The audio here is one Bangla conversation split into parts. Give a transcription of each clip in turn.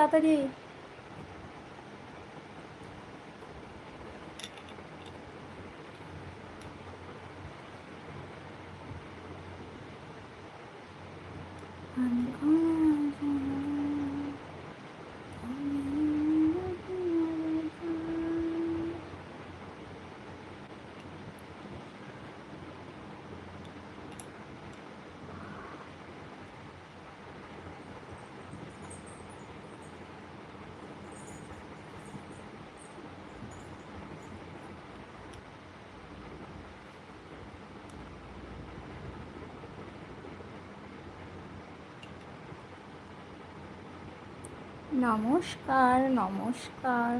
তাড়াতাড়ি। নমস্কার নমস্কার।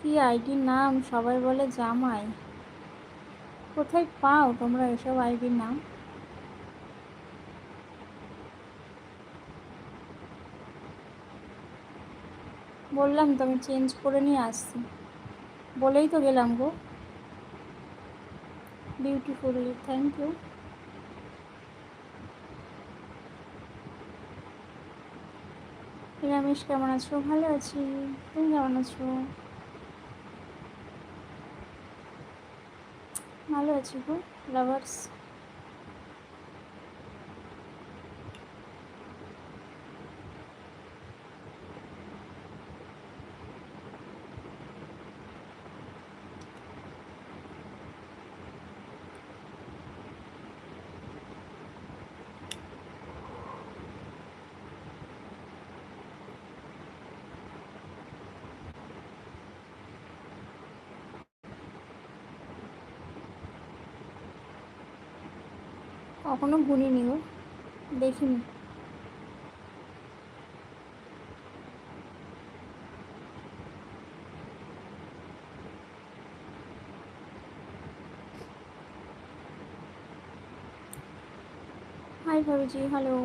কি আইডির নাম? সবাই বলে জামাই। কোথায় পাও তোমরা এসব আইডির নাম? বললাম তো আমি চেঞ্জ করে নিয়ে আসছি। বলেই তো গেলাম গো। বিউটিফুলি থ্যাংক ইউ নিরামিষ কেমন আছো? ভালো আছি। তুমি কেমন আছো? ভালো আছি গো লাভার্স কখনো গুনিনি গো দেখিনি। Hi ভাবিজি hello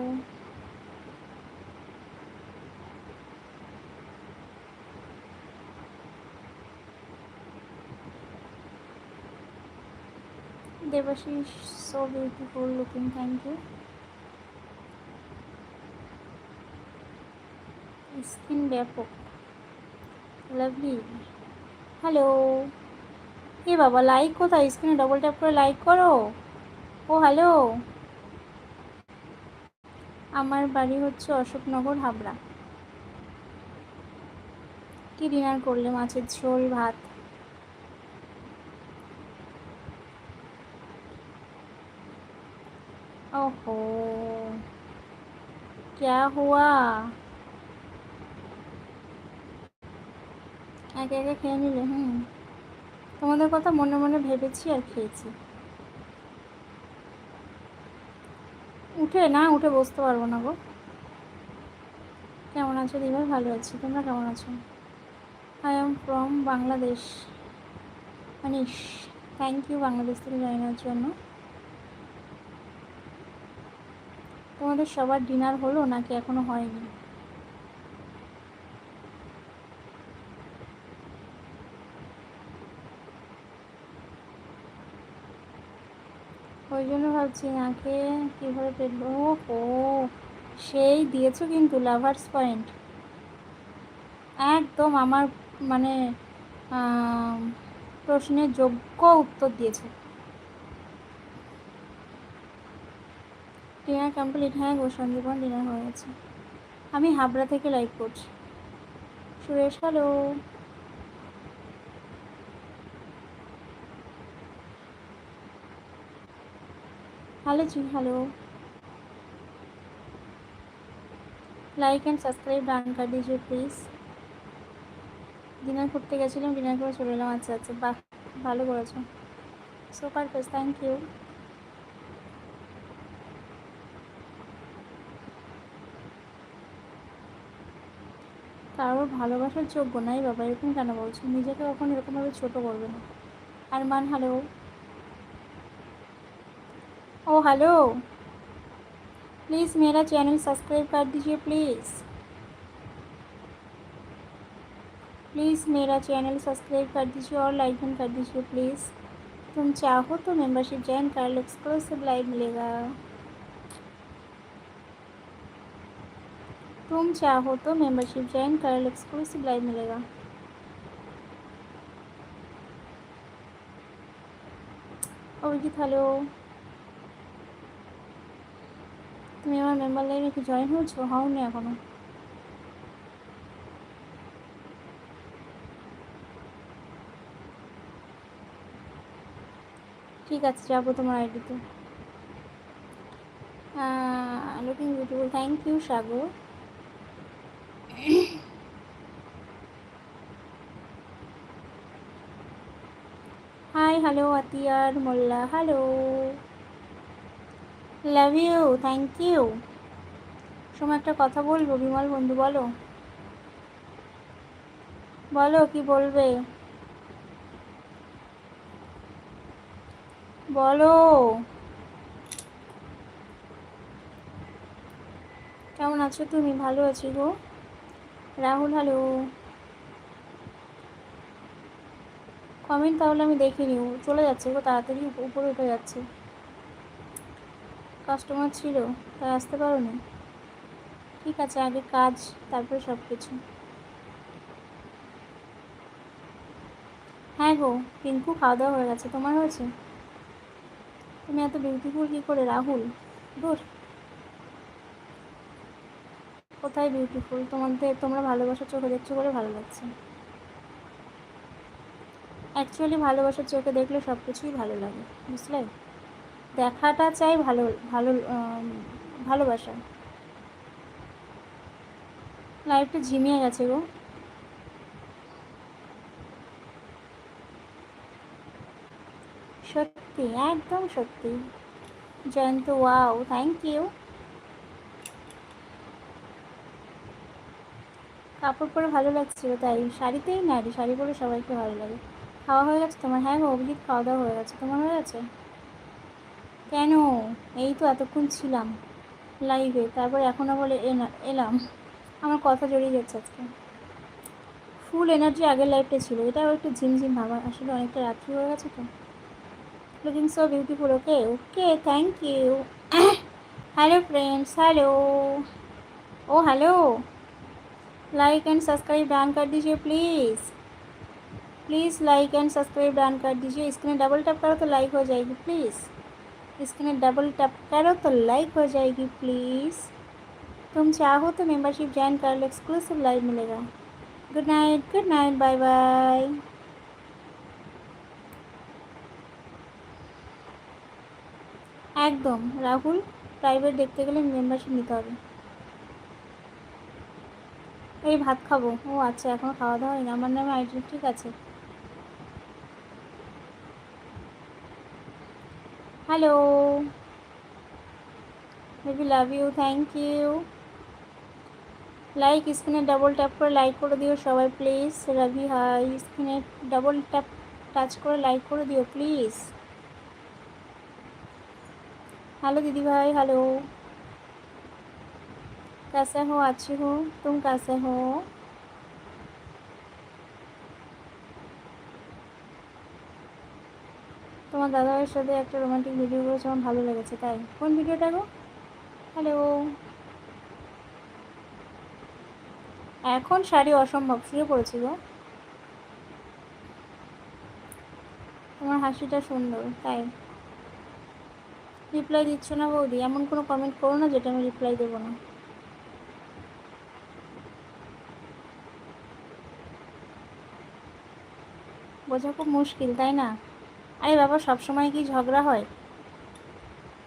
Debashish so beautiful looking thank you skin ব্যাপক। লাভলি হ্যালো এ বাবা লাইক কোথায়? স্ক্রিনে ডবল ট্যাপ করে লাইক করো। ও হ্যালো আমার বাড়ি হচ্ছে অশোকনগর, হাবড়া। কি ডিনার করলে? মাছের ঝোল, ভাত। ओहो क्या हुआ একে একে খেয়ে নিলে হুম তোমাদের কথা মনে মনে ভেবেছি আর খেয়েছি উঠে না উঠে বসতে পারবো না গো কেমন আছো দিভাই ভালো আছি তোমরা কেমন আছো আই এম ফ্রম বাংলাদেশ মানিস থ্যাংক ইউ বাংলাদেশ থেকে জানানোর জন্য তোমাদের সবার ডিনার হলো নাকি এখনও হয়নি? ওই জন্য ভাবছি নাকে কীভাবে পেল ও, সেই দিয়েছ কিন্তু লাভার্স পয়েন্ট একদম আমার মানে প্রশ্নের যোগ্য উত্তর দিয়েছে। ডিনার কমপ্লিট হ্যাঁ গো সঞ্জীবন ডিনার হয়ে গেছে। আমি হাবড়া থেকে লাইভ করছি। Suresh hello hello ji hello like and subscribe done কার দিজিয়ে প্লিজ ডিনার করতে গেছিলাম ডিনার করে চলে এলাম। আচ্ছা আচ্ছা বাহ, ভালো করেছ। সো পারফেক্ট থ্যাংক ইউ কারোর ভালোবাসার যোগ্য নাই বাবা এরকম কেন বলছো নিজেকে কখন এরকমভাবে ছোট করবে না আর মান হ্যালো ও হ্যালো प्लीज़ मेरा चैनल सब्सक्राइब कर दीजिए प्लीज़ प्लीज़ मेरा चैनल सब्सक्राइब कर दीजिए और लाइक भी कर दीजिए प्लीज़ तुम चाहो तो मेंबरशिप ज्वाइन कर लो एक्सक्लूसिव लाइव मिलेगा तुम चाहो तो मेंबरशिप ज्वाइन कर लो एक्सक्लूसिव लाइव मिलेगा অভিজিৎ হ্যালো তুমি আমার মেম্বার লাইনে কি জয়েন হয়েছো হওনি এখনো ঠিক আছে যাবো তোমার আইডিতে looking beautiful thank you Sagar hi hello Atiar Molla hello love you thank you সময় একটা কথা বলব? বিমল বন্ধু, বলো। বলো, কি বলবে? বলো। কেমন আছো তুমি? ভালো আছি গো। রাহুল হ্যালো কমেন্ট তাহলে আমি দেখে দেখিনি চলে যাচ্ছে গো, তাড়াতাড়ি উপরে উঠে যাচ্ছে। কাস্টমার ছিল, তাই আসতে পারো না ঠিক আছে, আগে কাজ, তারপরে সব কিছু হ্যাঁ গো, পিঙ্কু খাওয়া দাওয়া হয়ে গেছে। তোমার হয়েছে? তুমি এত বিউটিফুল কী করে, রাহুল? দূর। কোথায় বিউটিফুল তোমাদের, তোমরা ভালোবাসার চোখে দেখছ বলে ভালো লাগছে। অ্যাকচুয়ালি ভালোবাসার চোখে দেখলে সব কিছুই ভালো লাগে, বুঝলে? দেখাটা চাই ভালো ভালো ভালোবাসা। লাইফটা ঝিমিয়ে গেছে গো। সত্যি, একদম সত্যি। জয়ন্ত ওয়াও থ্যাংক ইউ কাপড় পরে ভালো লাগছিল, তাই শাড়িতেই নারী শাড়ি পরে সবাইকে ভালো লাগে। খাওয়া হয়ে গেছে তোমার? হ্যাঁ গো, অভিজিৎ খাওয়া দাওয়া হয়ে গেছে। তোমার হয়ে গেছে? কেন? এই তো এতক্ষণ ছিলাম লাইভে তারপর এখনও বলে এলাম। আমার কথা জড়িয়ে যাচ্ছে আজকে। ফুল এনার্জি আগের লাইফটা ছিল। এটাও একটু ঝিমঝিম ভাবা, আসলে অনেকটা রাত্রি হয়ে গেছে তো। Looking so beautiful okay okay thank you hello friends hello O hello like and subscribe done car দিজিয়ে please please like and subscribe डान कर दीजिए इसके डबल टैप करो तो लाइक हो जाएगी प्लीज़ इसके डबल टैप करो तो लाइक हो जाएगी प्लीज़ तुम चाहो तो मेंबरशिप ज्वाइन कर लो एक्सक्लूसिव लाइव मिलेगा good night good night bye bye একদম রাহুল প্রাইভেট দেখতে গেলে মেম্বারশিপ নিতে হবে এই ভাত খাবো ও আচ্ছা এখনও খাওয়া দাওয়া হয়নি আমার নামে আইডি ঠিক আছে hello baby love you thank you like স্ক্রিনে ডাবল ট্যাপ করে লাইক করে দিও সবাই প্লিজ রবি হাই স্ক্রিনে ডাবল ট্যাপ টাচ করে লাইক করে দিও প্লিজ हेलो दीदी भाई हेलो कैसे हो अच्छी हो तुम कैसे हो তোমার দাদাভাইয়ের সাথে একটা রোমান্টিক ভিডিও করেছে আমার ভালো লেগেছে, তাই। কোন ভিডিওটা গো? হ্যালো এখন শাড়ি অসম্ভব, শুয়ে পড়েছি গো। তোমার হাসিটা সুন্দর, তাই। রিপ্লাই দিচ্ছ না বৌদি? এমন কোনো কমেন্ট করো না যেটা আমি রিপ্লাই দেবো না। বোঝা খুব মুশকিল, তাই না? আরে বাবা, সবসময় কি ঝগড়া হয়?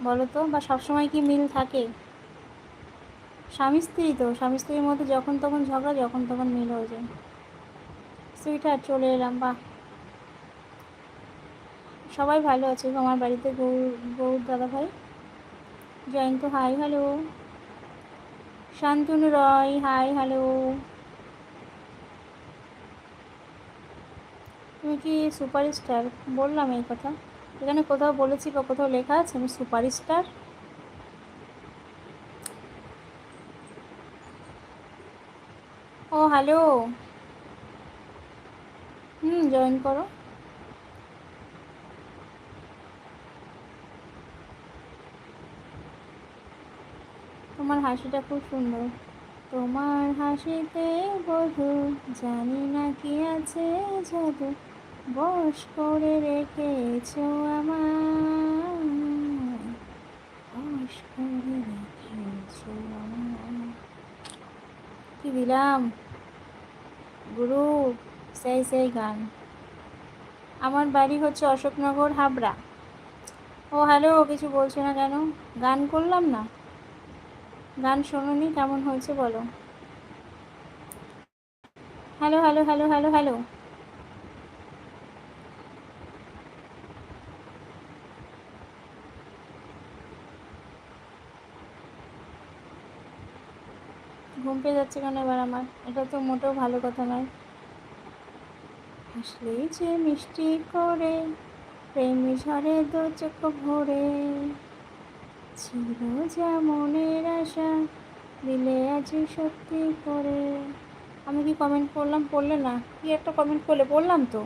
বলো তো বা সবসময় কি মিল থাকে? স্বামী স্ত্রী তো, স্বামী স্ত্রীর মধ্যে যখন তখন ঝগড়া, যখন তখন মিল হয়ে যায়। সুইটার চলে এলাম, বাহ। সবাই ভালো আছে আমার বাড়িতে গৌর গৌর দাদা ভাই। Jayanta hi hello Shantanu, Roy hi hello তুমি কি সুপারস্টার? বললাম এই কথা। এখানে কোথাও বলেছি বা কোথাও লেখা আছে আমি সুপারস্টার? ও, হ্যালো। হুম, জয়েন করো। তোমার হাসিটা খুব সুন্দর। তোমার হাসিতে বধু, জানি না কি আছে জাদু। বস করে রেখেছ আমার কি দিলাম? গুরু, সেই সেই গান। আমার বাড়ি হচ্ছে অশোকনগর, হাবড়া। ও, হ্যালো, কিছু বলছো না কেন? গান করলাম না? গান শোনোনি, কেমন হয়েছে বলো। Hello hello hello hello hello ঘুম পেয়ে যাচ্ছে কেন এবার আমার? এটা তো মোটেও ভালো কথা নয়। হাসলে যে মিষ্টি করে, প্রেম ঝরে দু চোখ ভরে। ছিল যা মনের আশা, দিলে আজ সত্যি করে। আমি কি কমেন্ট করলাম? পড়লে না? কি একটা কমেন্ট করলে? বললাম তো।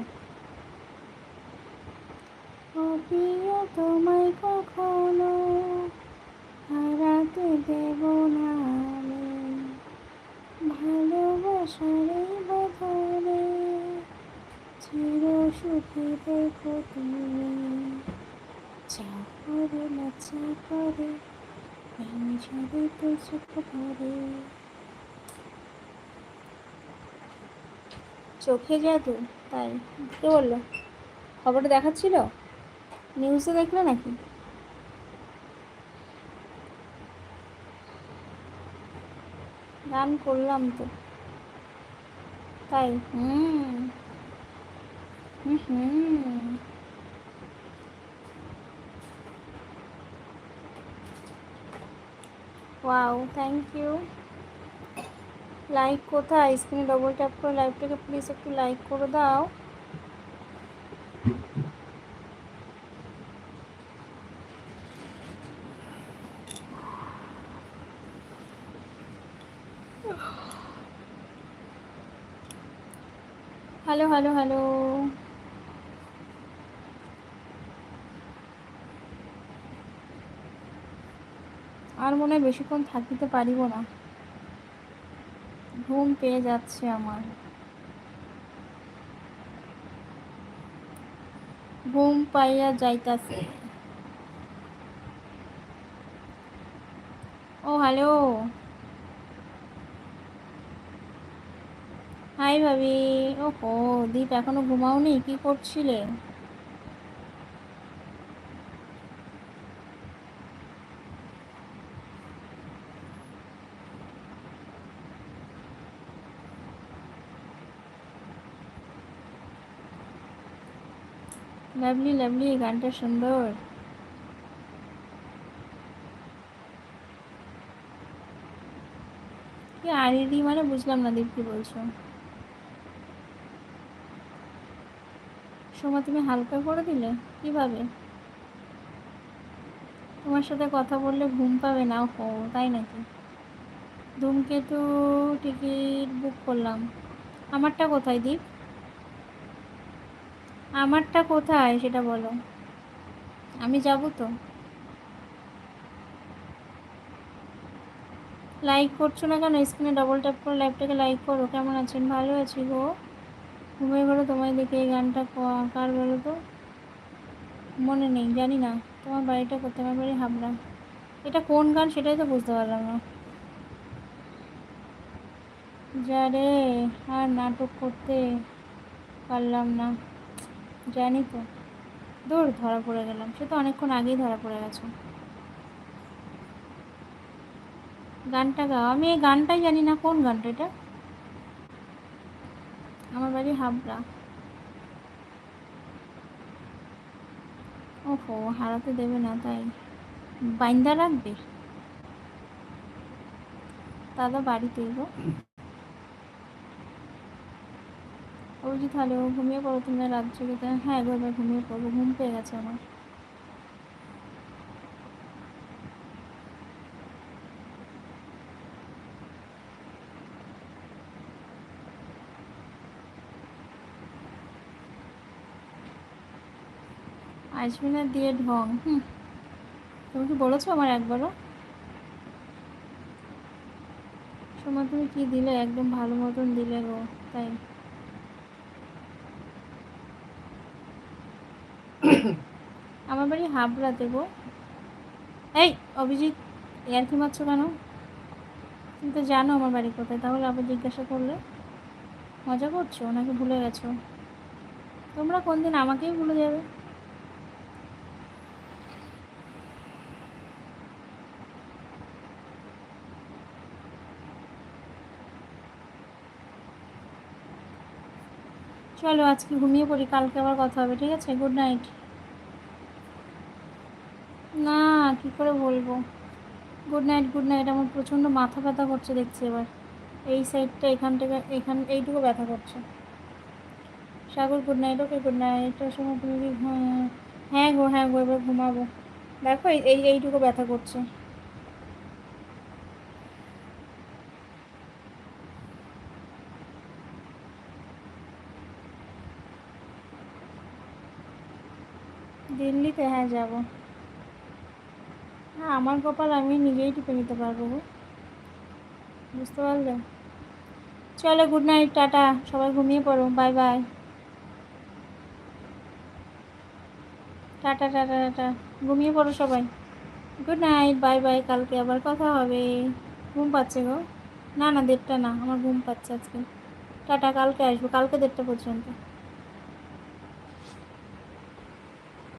প্রিয় তোমায় কখনো হারাতে দেব না। ভালোবাসার বদলে চির সুখী দেখো তুমি। যা করে নাচা করে আমি সবে তো চোখ ভরে চোখে জাদু, তাই। কে বলল? খবরটা দেখাচ্ছিল? নিউজে দেখলে নাকি? গান করলাম তো। তাই? হুম। হুম ওয়াও থ্যাংক ইউ লাইক কোথায়? স্ক্রিনে ডবল ট্যাপ করে লাইভটাকে প্লিজ একটু লাইক করে দাও। হ্যালো হ্যালো আর মনে হয় বেশিক্ষণ থাকিতে পারিব না। ঘুম পেয়ে যাচ্ছে আমার। ঘুম পাইয়া যাইতাছে। ও, হ্যালো। হাই ভাবি। ও হো দীপ এখনও ঘুমাওনি? কি করছিলে? লাভলি লাভলি গানটা সুন্দর। কি আরিডি মানে বুঝলাম না, দীপ কি বলছো? সোমা তুমি হালকা করে দিলে? কীভাবে? তোমার সাথে কথা বললে ঘুম পাবে না ও তাই নাকি? ধূমকেতু টিকিট বুক করলাম। আমারটা কোথায়, দীপ? আমারটা কোথায়, সেটা বলো। আমি যাব তো। লাইক করছ না কেন? স্ক্রিনে ডবল ট্যাপ করে লাইভটাকে লাইক করো। কেমন আছেন? ভালো আছি গো। ঘুমিয়ে গেলো তোমায় দেখে এই গানটা কার বলো তো? মনে নেই, জানি না। তোমার বাড়িটা কোথায়? আমার বাড়ি হাবড়া। এটা কোন গান? সেটাই তো বুঝতে পারলাম না। যা রে, আর নাটক করতে পারলাম না। জানি তো। দূর ধরা পড়ে গেলাম। সে তো অনেকক্ষণ আগেই ধরা পড়ে গেছে। গানটা গাও। আমি এই গানটাই জানি না। কোন গানটা এটা? আমার বাড়ি হাবড়া। ওহো, হারাতে দেবে না, তাই। বাইন্দা রাখবে? দাদা বাড়িতেই বলছি অভিজিৎ হ্যালো ঘুমিয়ে পড়ো তোমরা রাত জেগে হ্যাঁ এবার ঘুমিয়ে পড়ব, ঘুম পেয়ে গেছে আমার। আসবে না দিয়ে ঢং, হুম। তুমি কি বলেছ আমার একবারও? সময় তুমি কি দিলে? একদম ভালো মতন দিলে গো, তাই। আমার বাড়ি হাবড়াতে গো। এই, অভিজিৎ ইয়ার কি মারছো কেন? তুমি তো জানো আমার বাড়ি কোথায়, তাহলে আবার জিজ্ঞাসা করলে। মজা করছ নাকি ভুলে গেছো? তোমরা কোন দিন আমাকেই ভুলে যাবে। চলো, আজকে ঘুমিয়ে পড়ি, কালকে আবার কথা হবে, ঠিক আছে? গুড নাইট না, কি করে বলব? গুড নাইট গুড নাইট আমার প্রচণ্ড মাথা ব্যথা করছে দেখছি এবার। এই সাইডটা এখান থেকে, এখান, এইটুকু ব্যথা করছে। Sagar good night okay good নাইটের সময় তুমি কি হ্যাঁ গো হ্যাঁ গো, এবার ঘুমাবো। দেখো এই, এইটুকু ব্যথা করছে। দিল্লিতে হ্যাঁ যাব। হ্যাঁ আমার কপাল আমি নিজেই টিপে নিতে পারব বুঝতে পারলে? চলো গুড নাইট টাটা, সবাই ঘুমিয়ে পড়ো bye bye tata tata tata, ঘুমিয়ে পড়ো সবাই। গুড নাইট বাই বাই কালকে আবার কথা হবে। ঘুম পাচ্ছে গো? না না, দেড়টা না, আমার ঘুম পাচ্ছে আজকে। টাটা, কালকে আসব, কালকে দেড়টা পর্যন্ত।